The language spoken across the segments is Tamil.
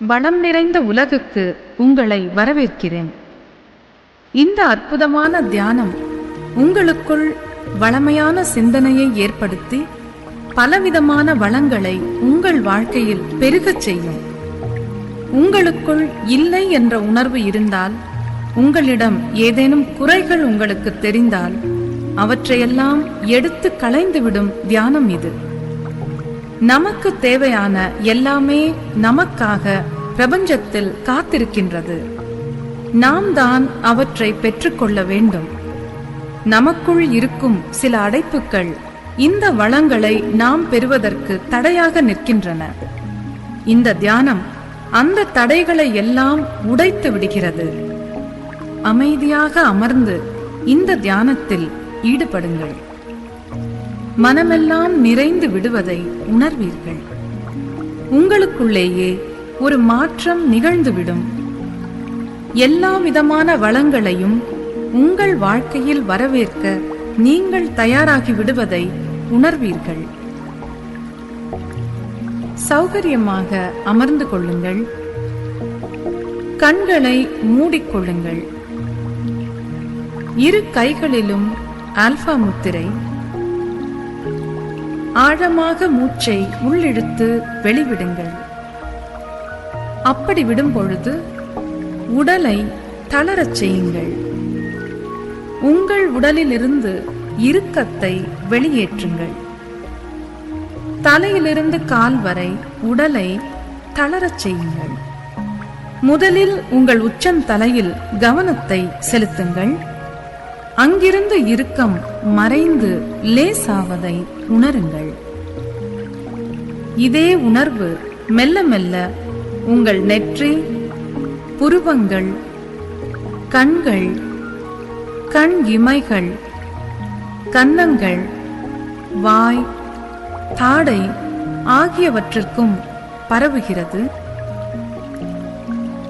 வளம் நிறைந்த உலகுக்கு உங்களை வரவேற்கிறேன். இந்த அற்புதமான தியானம் உங்களுக்குள் வளமையான சிந்தனையை ஏற்படுத்தி பலவிதமான வளங்களை உங்கள் வாழ்க்கையில் பெருகச் செய்யும். உங்களுக்குள் இல்லை என்ற உணர்வு இருந்தால் உங்களிடம் ஏதேனும் குறைகள் உங்களுக்கு தெரிந்தால் அவற்றையெல்லாம் எடுத்து களைந்துவிடும் தியானம் இது. நமக்கு தேவையான எல்லாமே நமக்காக பிரபஞ்சத்தில் காத்திருக்கின்றது. நாம் தான் அவற்றை பெற்றுக்கொள்ள வேண்டும். நமக்குள் இருக்கும் சில அடைப்புகள் இந்த வளங்களை நாம் பெறுவதற்கு தடையாக நிற்கின்றன. இந்த தியானம் அந்த தடைகளை எல்லாம் உடைத்து விடுகிறது. அமைதியாக அமர்ந்து இந்த தியானத்தில் ஈடுபடுங்கள். மனமெல்லாம் நிறைந்து விடுவதை உணர்வீர்கள். உங்களுக்குள்ளேயே ஒரு மாற்றம் நிகழ்ந்துவிடும். எல்லா விதமான வளங்களையும் உங்கள் வாழ்க்கையில் வரவேற்க நீங்கள் தயாராகி விடுவதை உணர்வீர்கள். சௌகரியமாக அமர்ந்து கொள்ளுங்கள். கண்களை மூடிக்கொள்ளுங்கள். இரு கைகளிலும் ஆல்பா முத்திரை. ஆழமாக மூச்சை உள்ளிழுத்து வெளிவிடுங்கள். அப்படி விடும் பொழுது உடலை தளரச் செய்யுங்கள். உங்கள் உடலிலிருந்து இறுக்கத்தை வெளியேற்றுங்கள். தலையிலிருந்து கால் வரை உடலை தளரச் செய்யுங்கள். முதலில் உங்கள் உச்சம் தலையில் கவனத்தை செலுத்துங்கள். அங்கிருந்து இறுக்கம் மறைந்து லேசாவதை உணருங்கள். இதே உணர்வு மெல்ல மெல்ல உங்கள் நெற்றி புருவங்கள் கண்கள் கண் இமைகள் கன்னங்கள் வாய் தாடை ஆகியவற்றிற்கும் பரவுகிறது.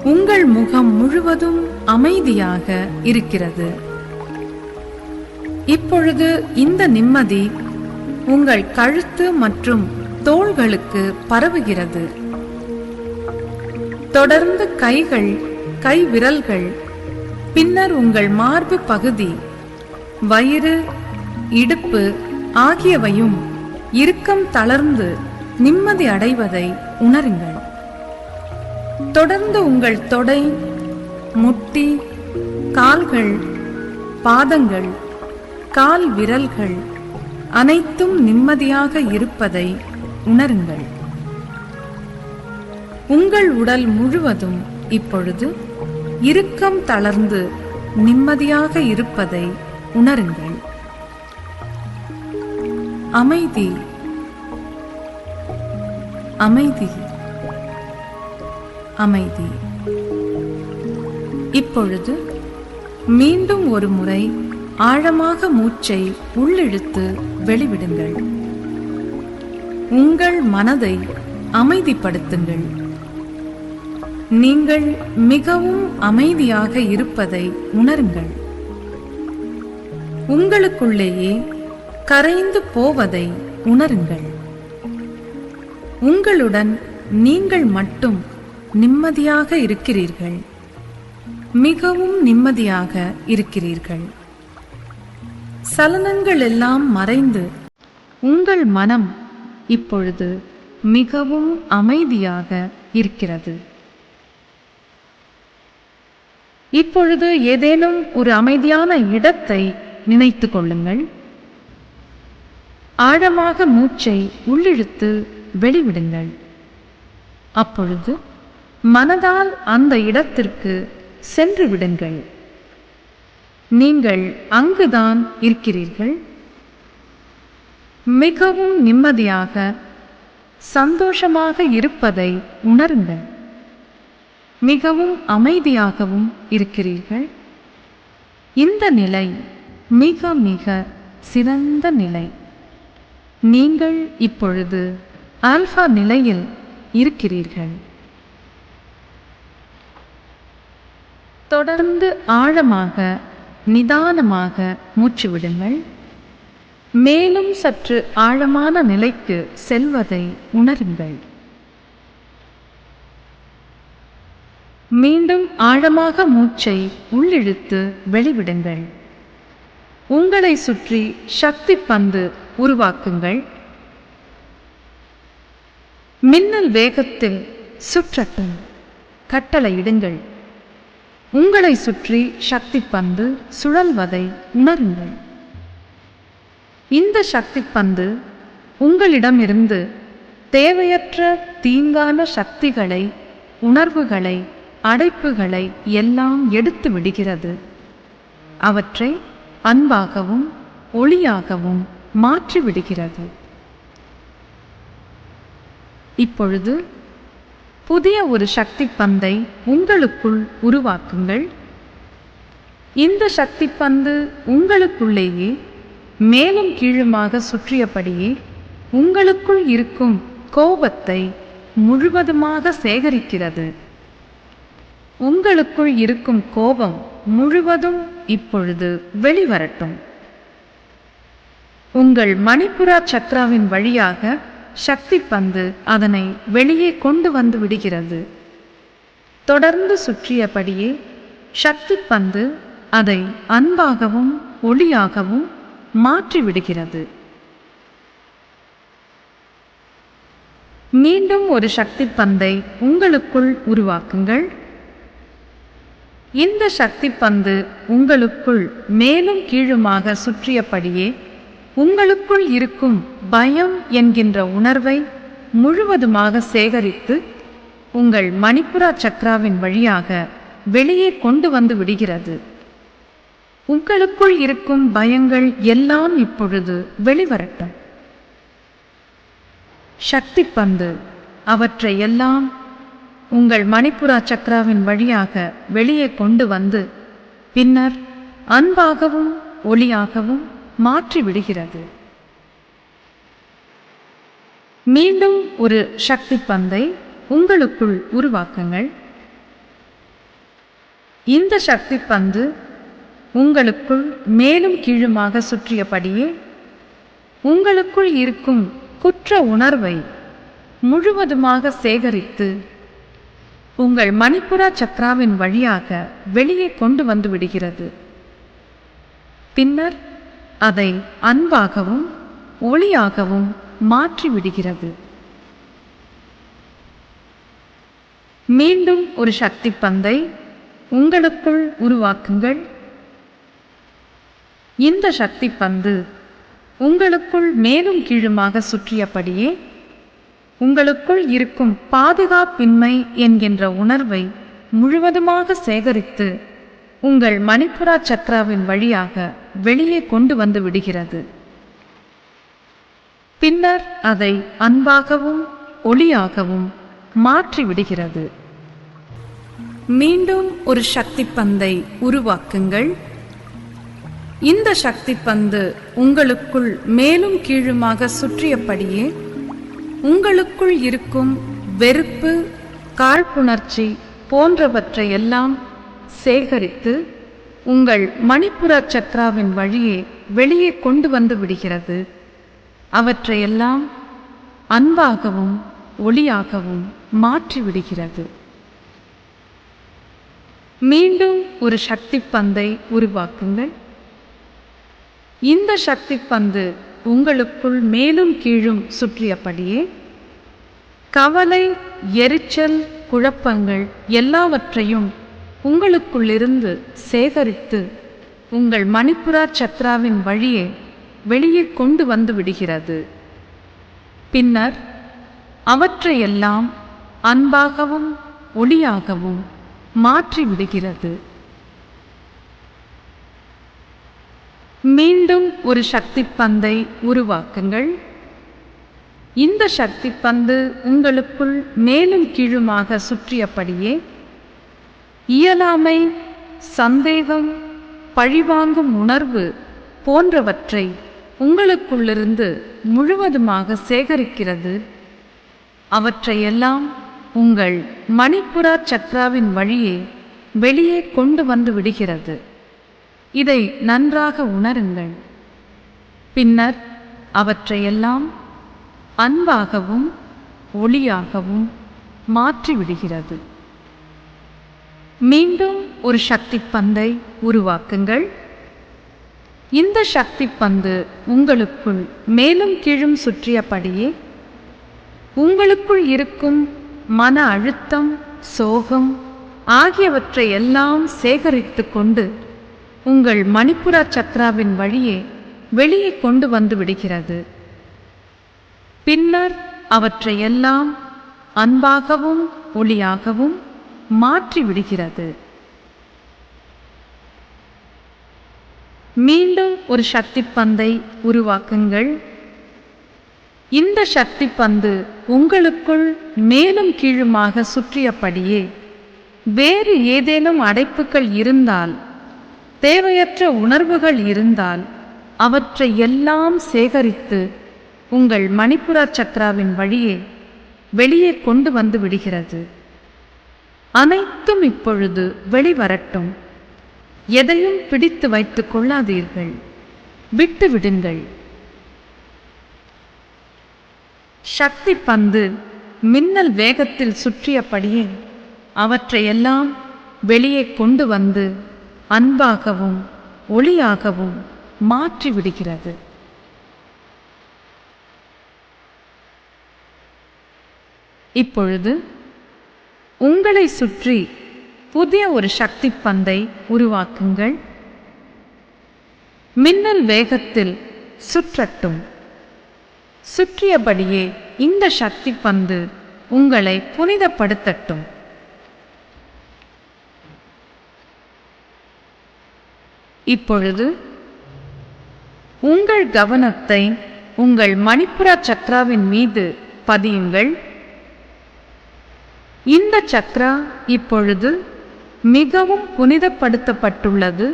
உங்கள் முகம் முழுவதும் அமைதியாக இருக்கிறது. இப்பொழுது இந்த நிம்மதி உங்கள் கழுத்து மற்றும் தோள்களுக்கு பரவுகிறது. தொடர்ந்து கைகள் கை விரல்கள் பின்னர் உங்கள் மார்பு பகுதி வயிறு இடுப்பு ஆகியவையும் இறுக்கம் தளர்ந்து நிம்மதி அடைவதை உணருங்கள். தொடர்ந்து உங்கள் தொடை முட்டி கால்கள் பாதங்கள் கால் விரல்கள் அனைத்தும் நிம்மதியாக இருப்பதை உணருங்கள். உங்கள் உடல் முழுவதும் இப்பொழுது இறுக்கம் தளர்ந்து நிம்மதியாக இருப்பதை உணருங்கள். அமைதி. அமைதி. அமைதி. இப்பொழுது மீண்டும் ஒரு முறை ஆழமாக மூச்சை உள்ளிழுத்து வெளிவிடுங்கள். உங்கள் மனதை அமைதிப்படுத்துங்கள். நீங்கள் மிகவும் அமைதியாக இருப்பதை உணருங்கள். உங்களுக்குள்ளேயே கரைந்து போவதை உணருங்கள். உங்களுடன் நீங்கள் மட்டும் நிம்மதியாக இருக்கிறீர்கள். மிகவும் நிம்மதியாக இருக்கிறீர்கள். சலனங்கள் எல்லாம் மறைந்து உங்கள் மனம் இப்பொழுது மிகவும் அமைதியாக இருக்கிறது. இப்பொழுது ஏதேனும் ஒரு அமைதியான இடத்தை நினைத்து கொள்ளுங்கள். ஆழமாக மூச்சை உள்ளிழுத்து வெளிவிடுங்கள். அப்பொழுது மனதால் அந்த இடத்திற்கு சென்று விடுங்கள். நீங்கள் அங்குதான் இருக்கிறீர்கள். மிகவும் நிம்மதியாக சந்தோஷமாக இருப்பதை உணருங்கள். மிகவும் அமைதியாகவும் இருக்கிறீர்கள். இந்த நிலை மிக மிக சிறந்த நிலை. நீங்கள் இப்பொழுது ஆல்ஃபா நிலையில் இருக்கிறீர்கள். தொடர்ந்து ஆழமாக நிதானமாக மூச்சு விடுங்கள். மேலும் சற்று ஆழமான நிலைக்கு செல்வதை உணருங்கள். மீண்டும் ஆழமாக மூச்சை உள்ளிழுத்து வெளிவிடுங்கள். உங்களை சுற்றி சக்தி பந்து உருவாக்குங்கள். மின்னல் வேகத்தில் சுற்றட்டும். கட்டளையிடுங்கள். உங்களை சுற்றி சக்தி பந்து சுழல்வதை உணருங்கள். இந்த சக்தி பந்து உங்களிடமிருந்து தேவையற்ற தீங்கான சக்திகளை உணர்வுகளை அடைப்புகளை எல்லாம் எடுத்து விடுகிறது. அவற்றை அன்பாகவும் ஒளியாகவும் மாற்றிவிடுகிறது. இப்பொழுது புதிய ஒரு சக்தி பந்தை உங்களுக்குள் உருவாக்குங்கள். இந்த சக்தி பந்து உங்களுக்குள்ளேயே மேலும் கீழுமாக சுற்றியபடியே உங்களுக்குள் இருக்கும் கோபத்தை முழுவதுமாக சேகரிக்கிறது. உங்களுக்குள் இருக்கும் கோபம் முழுவதும் இப்பொழுது வெளிவரட்டும். உங்கள் மணிப்புரா சக்ராவின் வழியாக சக்தி பந்து அதனை வெளியே கொண்டு வந்து விடுகிறது. தொடர்ந்து சுற்றியபடியே சக்தி பந்து அதை அன்பாகவும் ஒளியாகவும் மாற்றிவிடுகிறது மீண்டும் ஒரு சக்தி பந்தை உங்களுக்குள் உருவாக்குங்கள். இந்த சக்தி பந்து உங்களுக்குள் மேலும் கீழுமாக சுற்றியபடியே உங்களுக்குள் இருக்கும் பயம் என்கின்ற உணர்வை முழுவதுமாக சேகரித்து உங்கள் மணிப்புரா சக்ராவின் வழியாக வெளியே கொண்டு வந்து விடுகிறது. உங்களுக்குள் இருக்கும் பயங்கள் எல்லாம் இப்பொழுது வெளிவரட்டும். சக்தி பந்து அவற்றை எல்லாம் உங்கள் மணிப்புரா சக்ராவின் வழியாக வெளியே கொண்டு வந்து பின்னர் அன்பாகவும் ஒளியாகவும் மாற்றி விடுகிறது. மீண்டும் ஒரு சக்தி பந்தை உங்களுக்குள் உருவாக்குங்கள். இந்த சக்தி பந்து உங்களுக்குள் மேலும் கீழுமாக சுற்றியபடியே உங்களுக்குள் இருக்கும் குற்ற உணர்வை முழுவதுமாக சேகரித்து உங்கள் மணிப்புரா சக்ராவின் வழியாக வெளியே கொண்டு வந்து விடுகிறது. பின்னர் அதை அன்பாகவும் ஒளியாகவும் மாற்றிவிடுகிறது. மீண்டும் ஒரு சக்தி பந்தை உங்களுக்குள் உருவாக்குங்கள். இந்த சக்தி பந்து உங்களுக்குள் மேலும் கீழுமாக சுற்றியபடியே உங்களுக்குள் இருக்கும் பாதுகாப்பின்மை என்கின்ற உணர்வை முழுவதுமாக சேகரித்து உங்கள் மணிப்புரா சக்ராவின் வழியாக வெளியே கொண்டு வந்து விடுகிறது. பின்னர் அதை அன்பாகவும் ஒளியாகவும் மாற்றி விடுகிறது. மீண்டும் ஒரு சக்தி பந்தை உருவாக்குங்கள். இந்த சக்தி பந்து உங்களுக்குள் மேலும் கீழுமாக சுற்றியபடியே உங்களுக்குள் இருக்கும் வெறுப்பு காழ்ப்புணர்ச்சி போன்றவற்றையெல்லாம் சேகரித்து உங்கள் மணிப்புர சக்ராவின் வழியே வெளியே கொண்டு வந்து விடுகிறது. அவற்றையெல்லாம் அன்பாகவும் ஒளியாகவும் மாற்றிவிடுகிறது மீண்டும் ஒரு சக்தி பந்தை உருவாக்குங்கள். இந்த சக்தி பந்து உங்களுக்குள் மேலும் கீழும் சுற்றியபடியே கவலை எரிச்சல் குழப்பங்கள் எல்லாவற்றையும் உங்களுக்குள்ளிருந்து சேகரித்து உங்கள் மணிப்புரா சத்ராவின் வழியே வெளியே கொண்டு வந்து விடுகிறது. பின்னர் அவற்றையெல்லாம் அன்பாகவும் ஒளியாகவும் மாற்றிவிடுகிறது மீண்டும் ஒரு சக்தி பந்தை உருவாக்குங்கள். இந்த சக்தி பந்து உங்களுக்குள் மேலும் கீழுமாக சுற்றியபடியே இயலாமை சந்தேகம் பழிவாங்கும் உணர்வு போன்றவற்றை உங்களுக்குள்ளிருந்து முழுவதுமாக சேகரிக்கிறது. அவற்றையெல்லாம் உங்கள் மணிப்புரா சக்ராவின் வழியே வெளியே கொண்டு வந்து விடுகிறது. இதை நன்றாக உணருங்கள். பின்னர் அவற்றையெல்லாம் அன்பாகவும் ஒளியாகவும் மாற்றிவிடுகிறது. மீண்டும் ஒரு சக்தி பந்தை உருவாக்குங்கள். இந்த சக்தி பந்து உங்களுக்குள் மேலும் கீழும் சுற்றியபடியே உங்களுக்குள் இருக்கும் மன அழுத்தம் சோகம் ஆகியவற்றை எல்லாம் சேகரித்து கொண்டு உங்கள் மணிப்புரா சக்ராவின் வழியே வெளியே கொண்டு வந்து விடுகிறது. பின்னர் அவற்றையெல்லாம் அன்பாகவும் ஒளியாகவும் மாற்றி விடுகிறது மீண்டும் ஒரு சக்தி பந்தை உருவாக்குங்கள். இந்த சக்தி பந்து உங்களுக்குள் மேலும் கீழுமாக சுற்றியபடியே வேறு ஏதேனும் அடைப்புகள் இருந்தால் தேவையற்ற உணர்வுகள் இருந்தால் அவற்றை எல்லாம் சேகரித்து உங்கள் மணிப்புரா சக்ராவின் வழியே வெளியே கொண்டு வந்து விடுகிறது. அனைத்தும் இப்பொழுது வெளிவரட்டும். எதையும் பிடித்து வைத்துக் கொள்ளாதீர்கள். விட்டு விடுங்கள் சக்தி பந்து மின்னல் வேகத்தில் சுற்றியபடியே அவற்றையெல்லாம் வெளியே கொண்டு வந்து அன்பாகவும் ஒளியாகவும் மாற்றிவிடுகிறது. இப்பொழுது உங்களை சுற்றி புதிய ஒரு சக்தி பந்தை உருவாக்குங்கள். மின்னல் வேகத்தில் சுற்றட்டும். சுற்றியபடியே இந்த சக்தி பந்து உங்களை புனிதப்படுத்தட்டும். இப்பொழுது உங்கள் கவனத்தை உங்கள் மணிப்புரா சக்ராவின் மீது பதியுங்கள். இந்த சக்ரா இப்பொழுது மிகவும் புனிதப்படுத்தப்பட்டுள்ளது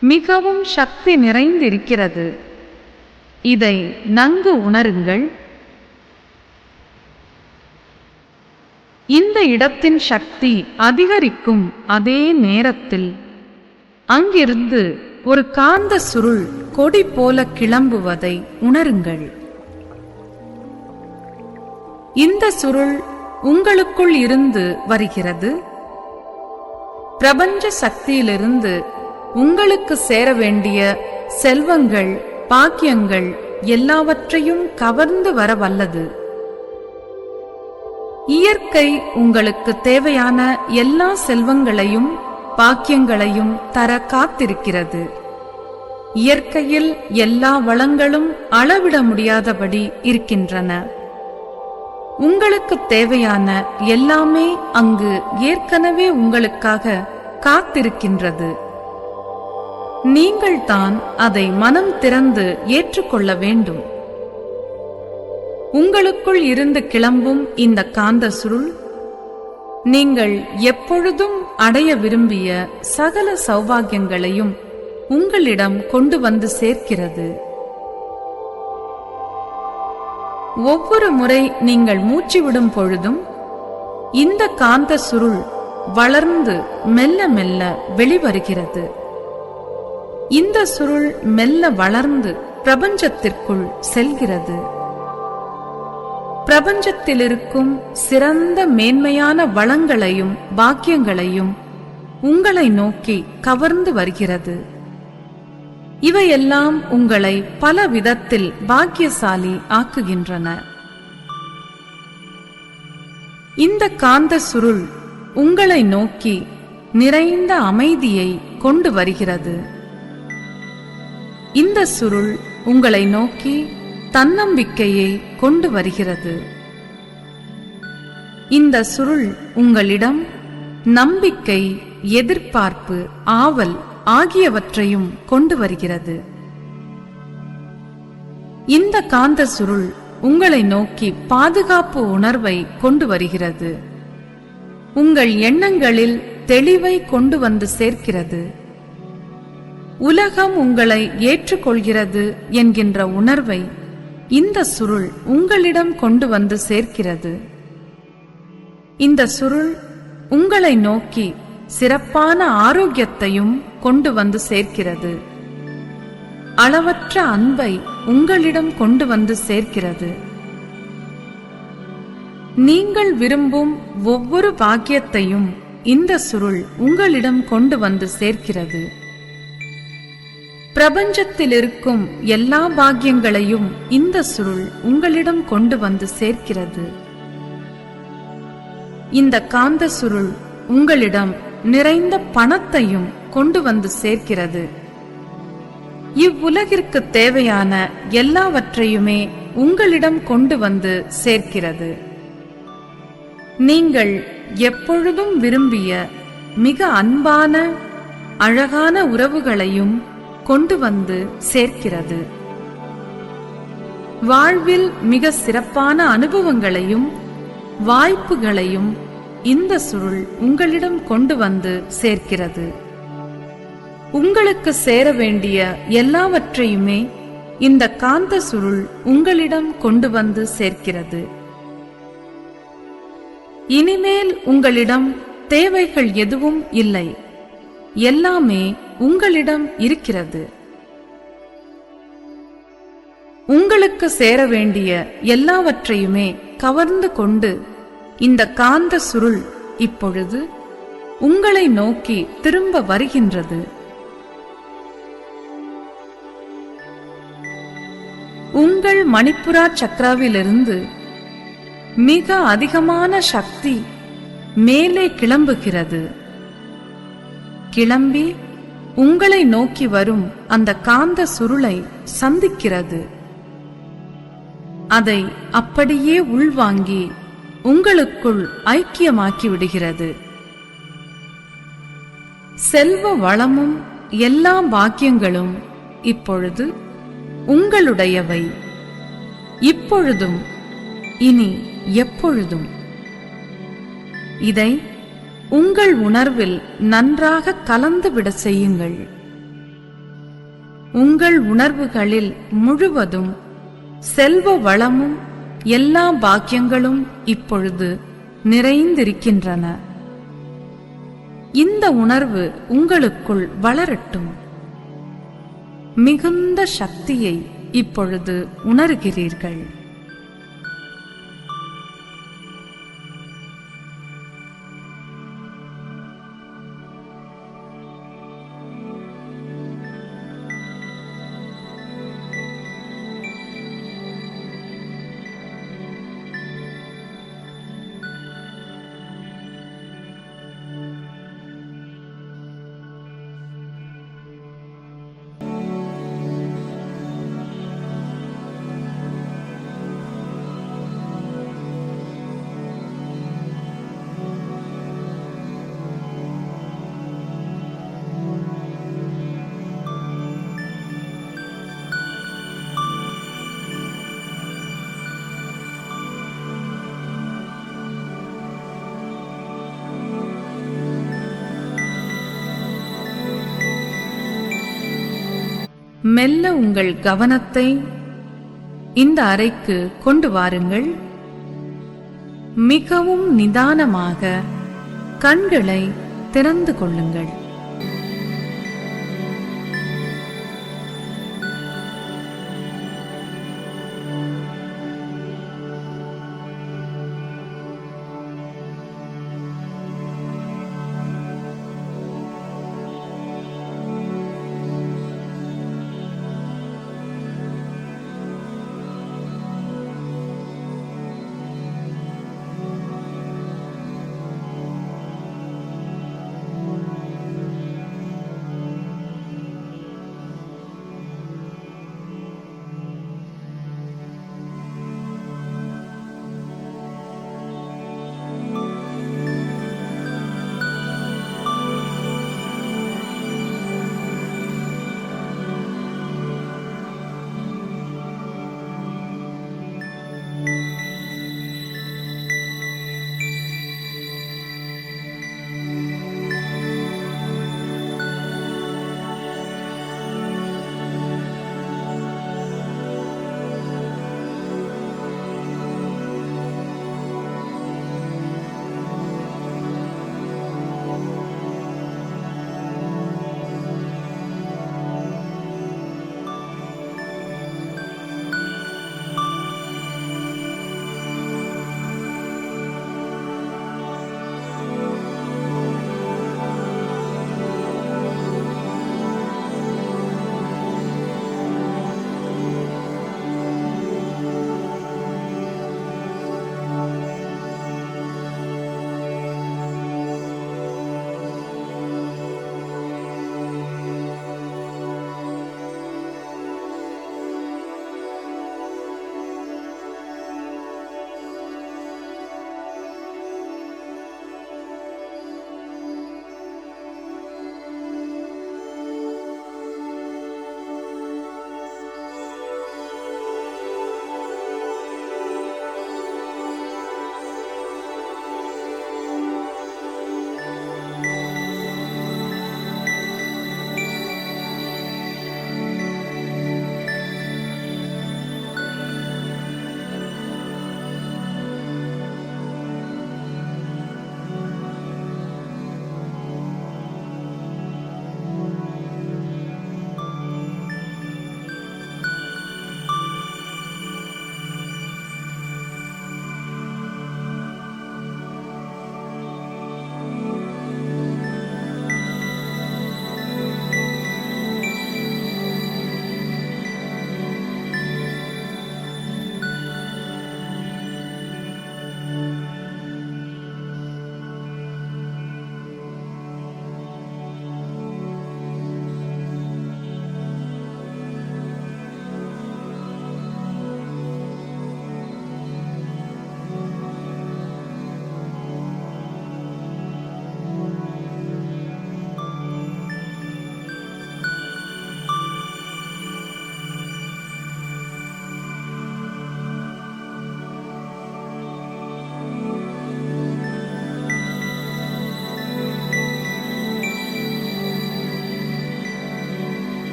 மிகவும் சக்தி நிறைந்திருக்கிறது. இதை நன்கு உணருங்கள். இந்த இடத்தின் சக்தி அதிகரிக்கும் அதே நேரத்தில் அங்கிருந்து ஒரு காந்த சுருள் கொடி போல கிளம்புவதை உணருங்கள். இந்த சுருள் உங்களுக்குள் இருந்து வருகிறது. பிரபஞ்ச சக்தியிலிருந்து உங்களுக்கு சேர வேண்டிய செல்வங்கள் பாக்கியங்கள் எல்லாவற்றையும் கவர்ந்து வர வல்லது. இயற்கை உங்களுக்கு தேவையான எல்லா செல்வங்களையும் பாக்கியங்களையும் தர காத்திருக்கிறது. இயற்கையில் எல்லா வளங்களும் அளவிட முடியாதபடி இருக்கின்றன. உங்களுக்கு தேவையான எல்லாமே அங்கு ஏற்கனவே உங்களுக்காக காத்திருக்கின்றது. நீங்கள் தான் அதை மனம் திறந்து ஏற்றுக்கொள்ள வேண்டும். உங்களுக்குள் இருந்து கிளம்பும் இந்த காந்த சுருள் நீங்கள் எப்பொழுதும் அடைய விரும்பிய சகல சௌபாகியங்களையும் உங்களிடம் கொண்டு வந்து சேர்க்கிறது. ஒவ்வொரு முறை நீங்கள் மூச்சு விடும் பொழுதும் இந்த காந்த சுருள் வளர்ந்து மெல்ல மெல்ல வெளிவருகிறது. இந்த சுருள் மெல்ல வளர்ந்து பிரபஞ்சத்திற்குள் செல்கிறது. பிரபஞ்சத்தில் இருக்கும் சிறந்த மேன்மையான வளங்களையும் பாக்கியங்களையும் உங்களை நோக்கி கவர்ந்து வருகிறது. இவையெல்லாம் உங்களை பல விதத்தில் பாக்கியசாலி ஆக்குகின்றன. இந்த காந்த சுருள் உங்களை நோக்கி நிறைந்த அமைதியை கொண்டு வருகிறது. இந்த சுருள் உங்களை நோக்கி தன்னம்பிக்கையை கொண்டு வருகிறது. இந்த சுருள் உங்களிடம் நம்பிக்கை எதிர்பார்ப்பு ஆவல் ஆகியவற்றையும் கொண்டு வருகிறது இந்த காந்த சுருள் உங்களை நோக்கி பாதுகாப்பு உணர்வை கொண்டு வருகிறது உங்கள் எண்ணங்களில் தெளிவை கொண்டு வந்து சேர்க்கிறது. உலகம் உங்களை ஏற்றுக்கொள்கிறது என்கின்ற உணர்வை இந்த சுருள் உங்களிடம் கொண்டு வந்து சேர்க்கிறது. இந்த சுருள் உங்களை நோக்கி சிறப்பான ஆரோக்கியத்தையும் கொண்டு வந்து சேர்க்கிறது. அளவற்ற அன்பை உங்களிடம் கொண்டு வந்து சேர்க்கிறது. நீங்கள் விரும்பும் ஒவ்வொரு பாக்கியத்தையும் இந்த சுருள் உங்களிடம் கொண்டு வந்து சேர்க்கிறது. பிரபஞ்சத்தில் இருக்கும் எல்லா பாக்கியங்களையும் இந்த சுருள் உங்களிடம் கொண்டு வந்து சேர்க்கிறது. இந்த காந்த சுருள் உங்களிடம் நிறைந்த பணத்தையும் கொண்டு வந்து சேர்க்கிறது. இவ்வுலகிற்கு தேவையான எல்லாவற்றையுமே உங்களிடம் கொண்டு வந்து சேர்க்கிறது. நீங்கள் எப்பொழுதும் விரும்பிய மிக அன்பான அழகான உறவுகளையும் கொண்டு வந்து சேர்க்கிறது. வாழ்வில் மிக சிறப்பான அனுபவங்களையும் வாய்ப்புகளையும் இந்த சுருள் உங்களிடம் கொண்டு வந்து சேர்க்கிறது. உங்களுக்கு சேர வேண்டிய எல்லாவற்றையுமே இந்த காந்த சுருள் உங்களிடம் கொண்டு வந்து சேர்க்கிறது. இனிமேல் உங்களிடம் தேவைகள் எதுவும் இல்லை. எல்லாமே உங்களிடம் இருக்கிறது. உங்களுக்கு சேர வேண்டிய எல்லாவற்றையுமே கவர்ந்து கொண்டு இந்த காந்த சுருள் இப்பொழுது உங்களை நோக்கி திரும்ப வருகின்றது. உங்கள் மணிப்புரா சக்ராவிலிருந்து மிக அதிகமான சக்தி மேலே கிளம்புகிறது. கிளம்பி உங்களை நோக்கி வரும் அந்த காந்த சுருளை சந்திக்கிறது. அதை அப்படியே உள்வாங்கி உங்களுக்குள் ஐக்கியமாக்கி விடுகிறது செல்வ வளமும் எல்லா பாக்கியங்களும் இப்பொழுது உங்களுடையவை. இப்பொழுதும் இனி எப்பொழுதும். இதை உங்கள் உணர்வில் நன்றாக கலந்துவிட செய்யுங்கள். உங்கள் உணர்வுகளில் முழுவதும் செல்வ வளமும் எல்லா பாக்கியங்களும் இப்பொழுது நிறைந்திருக்கின்றன. இந்த உணர்வு உங்களுக்குள் வளரட்டும். மிகுந்த சக்தியை இப்பொழுது உணர்கிறீர்கள். மெல்ல உங்கள் கவனத்தை இந்த அறைக்கு கொண்டு வாருங்கள். மிகவும் நிதானமாக கண்களை திறந்து கொள்ளுங்கள்.